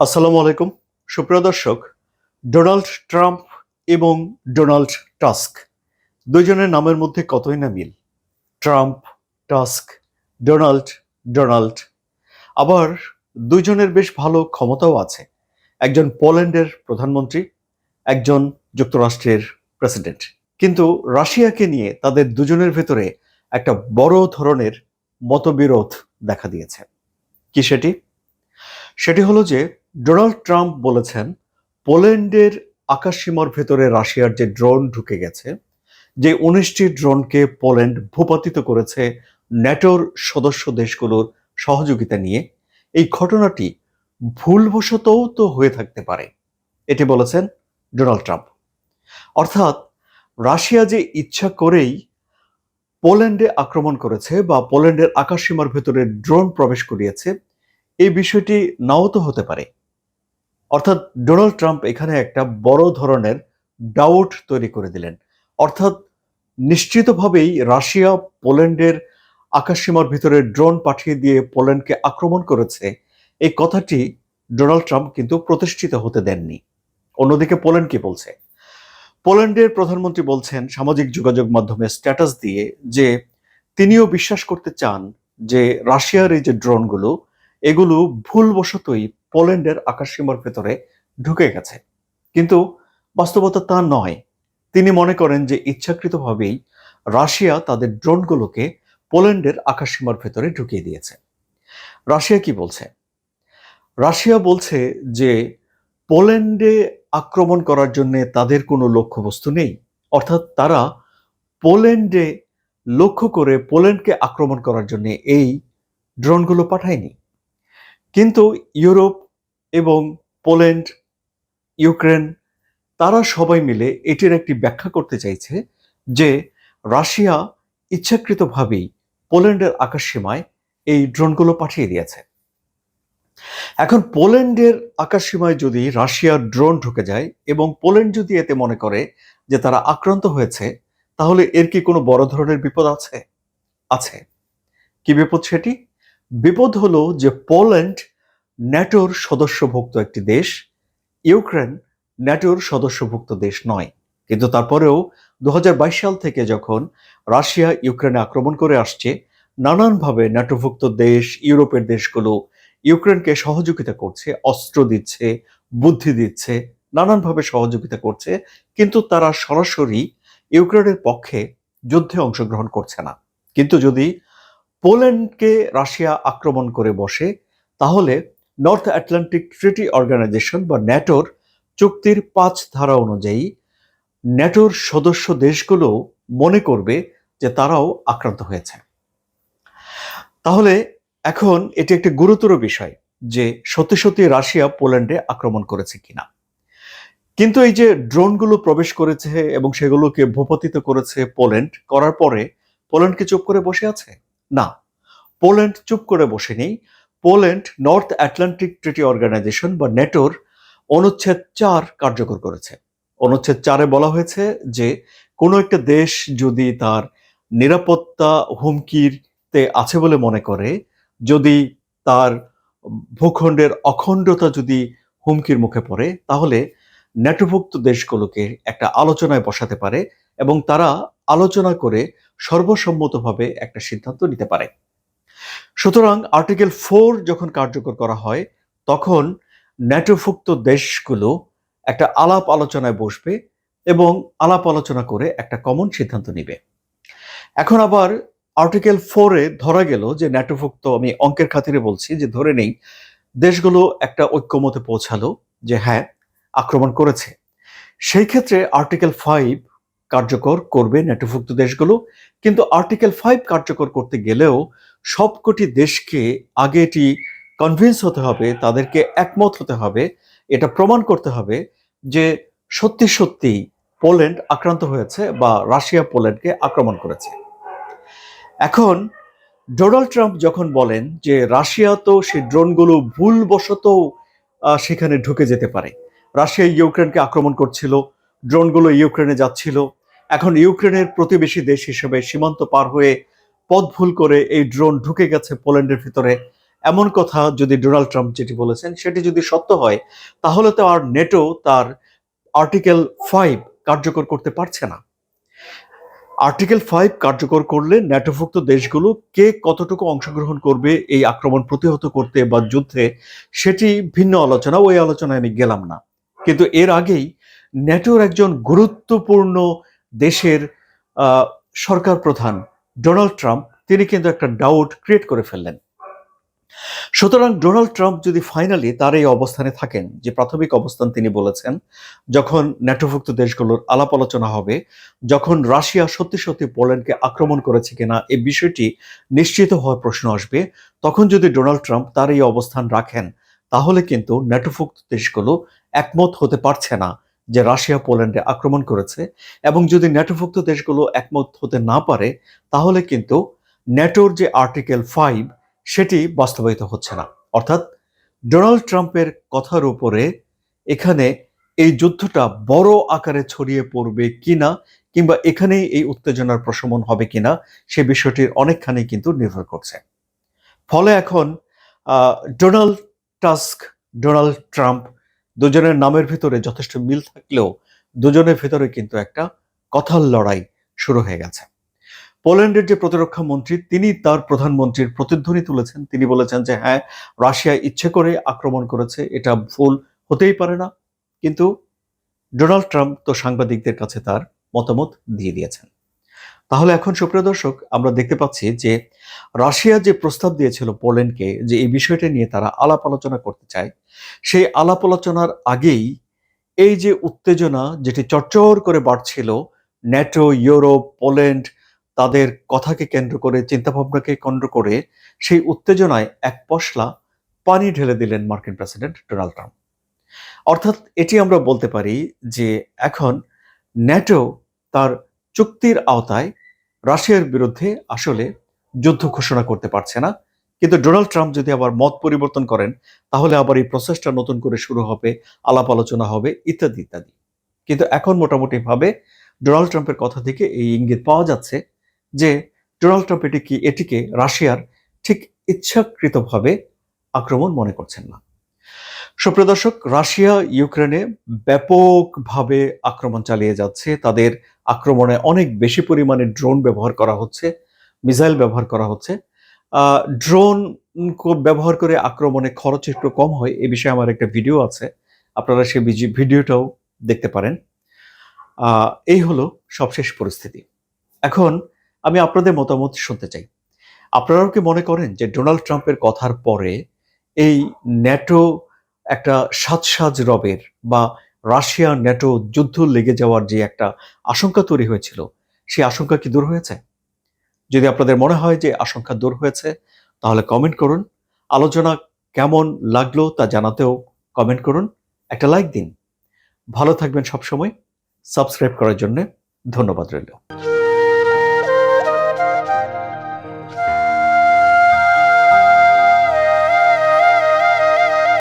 আসসালামু আলাইকুম। সুপ্রিয় দর্শক, ডোনাল্ড ট্রাম্প এবং ডোনাল্ড টাস্ক দুইজনের নামের মধ্যে কতই না মিল। Trump, Tusk, Donald Donald. আবার দুইজনের বেশ ভালো ক্ষমতাও আছে। একজন পোল্যান্ডের প্রধানমন্ত্রী, একজন যুক্তরাষ্ট্রের প্রেসিডেন্ট। কিন্তু রাশিয়াকে নিয়ে তাদের দুজনের ভেতরে একটা বড় ধরনের মতবিরোধ দেখা দিয়েছে। কি সেটি? সেটি হলো যে ডোনাল্ড ট্রাম্প বলেছেন, পোল্যান্ডের আকাশসীমার ভেতরে রাশিয়ার যে ড্রোন ঢুকে গেছে, যে উনিশটি ড্রোনকে পোল্যান্ড ভূপাতিত করেছে ন্যাটোর সদস্য দেশগুলোর সহযোগিতা নিয়ে, এই ঘটনাটি ভুলবশতও তো হয়ে থাকতে পারে, এটি বলেছেন ডোনাল্ড ট্রাম্প। অর্থাৎ, রাশিয়া যে ইচ্ছা করেই পোল্যান্ডে আক্রমণ করেছে বা পোল্যান্ডের আকাশসীমার ভেতরে ড্রোন প্রবেশ করিয়েছে, এই বিষয়টি নাও তো হতে পারে। অর্থাৎ ডোনাল্ড ট্রাম্প এখানে একটা বড় ধরনের ডাউট তৈরি করে দিলেন। অর্থাৎ নিশ্চিতভাবেই রাশিয়া পোল্যান্ডের আকাশসীমার ভিতরে ড্রোন পাঠিয়ে দিয়ে পোল্যান্ডকে আক্রমণ করেছে, এই কথাটি ডোনাল্ড ট্রাম্প কিন্তু প্রতিষ্ঠিত হতে দেননি। অন্যদিকে পোল্যান্ড কি বলছে? পোল্যান্ডের প্রধানমন্ত্রী বলছেন সামাজিক যোগাযোগ মাধ্যমে স্ট্যাটাস দিয়ে যে তিনিও বিশ্বাস করতে চান যে রাশিয়ার এই যে ড্রোনগুলো, এগুলো ভুলবশতই পোল্যান্ডের আকাশসীমার ভেতরে ঢুকে গেছে। কিন্তু বাস্তবতা তা নয়। তিনি মনে করেন যে ইচ্ছাকৃতভাবেই রাশিয়া তাদের ড্রোনগুলোকে পোল্যান্ডের আকাশসীমার ভেতরে ঢুকিয়ে দিয়েছে। রাশিয়া কি বলছে? রাশিয়া বলছে যে পোল্যান্ডে আক্রমণ করার জন্য তাদের কোনো লক্ষ্যবস্তু নেই। অর্থাৎ তারা পোল্যান্ডে লক্ষ্য করে পোল্যান্ডকে আক্রমণ করার জন্য এই ড্রোনগুলো পাঠায়নি। কিন্তু ইউরোপ এবং পোল্যান্ড, ইউক্রেন, তারা সবাই মিলে এটির একটি ব্যাখ্যা করতে চাইছে যে রাশিয়া ইচ্ছাকৃতভাবেই পোল্যান্ডের আকাশসীমায় এই ড্রোনগুলো পাঠিয়ে দিয়েছে। এখন পোল্যান্ডের আকাশসীমায় যদি রাশিয়ার ড্রোন ঢুকে যায় এবং পোল্যান্ড যদি এতে মনে করে যে তারা আক্রান্ত হয়েছে, তাহলে এর কি কোনো বড় ধরনের বিপদ আছে? আছে। কি বিপদ সেটি? বিপদ হলো যে পোল্যান্ড ন্যাটোর সদস্যভুক্ত একটি দেশ, ইউক্রেন ন্যাটোর সদস্যভুক্ত দেশ নয়। কিন্তু তারপরেও দু হাজার বাইশ সাল থেকে যখন রাশিয়া ইউক্রেনে আক্রমণ করে আসছে, নানানভাবে ন্যাটোভুক্ত দেশ, ইউরোপের দেশগুলো ইউক্রেনকে সহযোগিতা করছে, অস্ত্র দিচ্ছে, বুদ্ধি দিচ্ছে, নানানভাবে সহযোগিতা করছে, কিন্তু তারা সরাসরি ইউক্রেনের পক্ষে যুদ্ধে অংশগ্রহণ করছে না। কিন্তু যদি পোল্যান্ডকে রাশিয়া আক্রমণ করে বসে, তাহলে নর্থ আটলান্টিক ট্রিটি অর্গানাইজেশন বা ন্যাটোর চুক্তির পাঁচ ধারা অনুযায়ী ন্যাটোর সদস্য দেশগুলো মনে করবে যে তারাও আক্রান্ত হয়েছে। তাহলে এখন এটি একটি গুরুতর বিষয় যে সত্যি সত্যি রাশিয়া পোল্যান্ডে আক্রমণ করেছে কিনা। কিন্তু এই যে ড্রোনগুলো প্রবেশ করেছে এবং সেগুলোকে ভূপতিত করেছে পোল্যান্ড, করার পরে পোল্যান্ড কি চুপ করে বসে আছে? না। পোল্যান্ড চুপ করে বসেনি। Poland North Atlantic Treaty Organization বা নেটোর অনুচ্ছেদ চার কার্যকর করেছে। অনুচ্ছেদ চারে বলা হয়েছে যে, কোনো একটা দেশ যদি তার নিরাপত্তা হুমকিতে আছে বলে মনে করে, যদি তার ভূখণ্ডের অখণ্ডতা যদি হুমকির মুখে পড়ে, তাহলে ন্যাটোভুক্ত দেশগুলোকে একটা আলোচনায় বসাতে পারে এবং তারা আলোচনা করে সর্বসম্মতভাবে একটা সিদ্ধান্ত নিতে পারে। সুতরাং আর্টিকেল ফোর যখন কার্যকর করা হয়, তখন ন্যাটোভুক্ত দেশগুলো একটা আলাপ আলোচনায় বসবে এবং আলাপ আলোচনা করে একটা কমন সিদ্ধান্ত নিবে। এখন আবার আর্টিকেল ফোরে ধরা গেল যে ন্যাটোভুক্ত আমি অঙ্কের খাতিরে বলছি যে ধরে নেই, দেশগুলো একটা ঐক্যমতে পৌঁছালো যে হ্যাঁ আক্রমণ করেছে। সেই ক্ষেত্রে আর্টিকেল ফাইভ কার্যকর করবে ন্যাটোভুক্ত দেশগুলো, কিন্তু আর্টিকেল ফাইভ কার্যকর করতে গেলেও সবকটি দেশকে আগে এটি কনভিন্স হতে হবে, তাদেরকে একমত হতে হবে, এটা প্রমাণ করতে হবে যে সত্যি সত্যি পোল্যান্ড আক্রান্ত হয়েছে বা রাশিয়া পোল্যান্ডকে আক্রমণ করেছে। এখন ডোনাল্ড ট্রাম্প যখন বলেন যে রাশিয়া তো সেই ড্রোনগুলো ভুলবশত সেখানে ঢুকে যেতে পারে। রাশিয়া ইউক্রেনকে আক্রমণ করছিল, ড্রোনগুলো ইউক্রেনে যাচ্ছিল। এখন ইউক্রেনের প্রতিবেশী দেশ হিসেবে সীমান্ত পার হয়ে পথ ভুল করে এই ড্রোন ঢুকে গেছে পোল্যান্ডের ভিতরে। এমন কথা যদি ডোনাল্ড ট্রাম্প যেটি বলেছেন, সেটি যদি সত্য হয়, তাহলে তো আর নেটো তার আর্টিকেল ফাইভ কার্যকর করতে পারছে না। আর্টিকেল ফাইভ কার্যকর করলে ন্যাটোভুক্ত দেশগুলো কে কতটুকু অংশগ্রহণ করবে, এই আক্রমণ প্রতিহত করতে বা যুদ্ধে, সেটি ভিন্ন আলোচনা, ওই আলোচনায় আমি গেলাম না। কিন্তু এর আগেই ন্যাটোর একজন গুরুত্বপূর্ণ দেশের সরকার প্রধান ডোনাল্ড ট্রাম্প, তিনি কিন্তু একটা ডাউট ক্রিয়েট করে ফেললেন। সুতরাং ডোনাল্ড ট্রাম্প যদি ফাইনালি তার এই অবস্থানে থাকেন, যে প্রাথমিক অবস্থান তিনি বলেছেন, যখন ন্যাটোভুক্ত দেশগুলোর আলাপ আলোচনা হবে, যখন রাশিয়া সত্যি সত্যি পোল্যান্ডকে আক্রমণ করেছে কিনা এই বিষয়টি নিশ্চিত হওয়ার প্রশ্ন আসবে। তখন যদি ডোনাল্ড ট্রাম্প তার এই অবস্থান রাখেন, তাহলে কিন্তু ন্যাটোভুক্ত দেশগুলো একমত হতে পারছে না। যে রাশিয়া পোল্যান্ডে আক্রমণ করেছে এবং যদি ন্যাটোভুক্ত দেশগুলো একমত হতে না পারে, তাহলে কিন্তু ন্যাটোর যে আর্টিকেল ফাইভ, সেটি বাস্তবায়িত হচ্ছে না। অর্থাৎ ডোনাল্ড ট্রাম্পের কথার উপরে এখানে এই যুদ্ধটা বড় আকারে ছড়িয়ে পড়বে কিনা, কিংবা এখানেই এই উত্তেজনার প্রশমন হবে কিনা, সে বিষয়টির অনেকখানি কিন্তু নির্ভর করছে। ফলে এখন ডোনাল্ড টাস্ক, ডোনাল্ড ট্রাম্প দুজনের নামের ভিতরে যথেষ্ট মিল থাকলেও দুজনের ভিতরে কিন্তু একটা কথার লড়াই শুরু হয়ে গেছে। পোল্যান্ডের যে প্রতিরক্ষা মন্ত্রী, তিনি তার প্রধানমন্ত্রীর প্রতিধ্বনি তুলেছেন। তিনি বলেছেন যে হ্যাঁ রাশিয়া ইচ্ছে করে আক্রমণ করেছে, এটা ভুল হতেই পারে না। কিন্তু ডোনাল্ড ট্রাম্প তো সাংবাদিকদের কাছে তার মতামত দিয়ে দিয়েছেন। তাহলে এখন, সুপ্রিয় দর্শক, আমরা দেখতে পাচ্ছি যে রাশিয়া যে প্রস্তাব দিয়েছিল পোল্যান্ডকে যে এই বিষয়টা নিয়ে তারা আলাপ আলোচনা করতে চায়, সেই আলাপ আলোচনার আগেই এই যে উত্তেজনা যেটি চরচর করে বাড়ছিল, ন্যাটো, ইউরোপ, পোল্যান্ড, তাদের কথাকে কেন্দ্র করে, চিন্তাভাবনাকে কেন্দ্র করে, সেই উত্তেজনায় এক পশলা পানি ঢেলে দিলেন মার্কিন প্রেসিডেন্ট ডোনাল্ড ট্রাম্প। অর্থাৎ এটি আমরা বলতে পারি যে এখন ন্যাটো তার চুক্তির আওতায় রাশিয়ার বিরুদ্ধে আসলে যুদ্ধ ঘোষণা করতে পারছে না। কিন্তু ডোনাল্ড ট্রাম্প যদি আবার মত পরিবর্তন করেন, তাহলে আবার এই প্রসেসটা নতুন করে শুরু হবে, আলাপ আলোচনা হবে, ইত্যাদি ইত্যাদি। কিন্তু এখন মোটামুটি ভাবে ডোনাল্ড ট্রাম্পের কথা থেকে এই ইঙ্গিত পাওয়া যাচ্ছে যে ডোনাল্ড ট্রাম্প এটি কি, এটিকে রাশিয়ার ঠিক ইচ্ছাকৃতভাবে আক্রমণ মনে করছেন না। সুপ্রিয় দর্শক, রাশিয়া ইউক্রেনে ব্যাপকভাবে আক্রমণ চালিয়ে যাচ্ছে। তাদের আক্রমণে অনেক বেশি পরিমাণে ড্রোন ব্যবহার করা হচ্ছে, মিসাইল ব্যবহার করা হচ্ছে। ড্রোন ব্যবহার করে আক্রমণে খরচ একটু কম হয়, এ বিষয়ে আমার একটা ভিডিও আছে, আপনারা সেই ভিডিওটাও দেখতে পারেন। এই হলো সবশেষ পরিস্থিতি। এখন আমি আপনাদের মতামত শুনতে চাই। আপনারাও কি মনে করেন যে ডোনাল্ড ট্রাম্পের কথার পরে এই ন্যাটো একটা সাজ সাজ রবের বা রাশিয়া ন্যাটো যুদ্ধ লেগে যাওয়ার যে একটা আশঙ্কা তৈরি হয়েছিল, সেই আশঙ্কা কি দূর হয়েছে? যদি আপনাদের মনে হয় যে আশঙ্কা দূর হয়েছে, তাহলে কমেন্ট করুন। আলোচনা কেমন লাগল তা জানাতেও কমেন্ট করুন। একটা লাইক দিন। ভালো থাকবেন সবসময়। সাবস্ক্রাইব করার জন্য ধন্যবাদ রইল।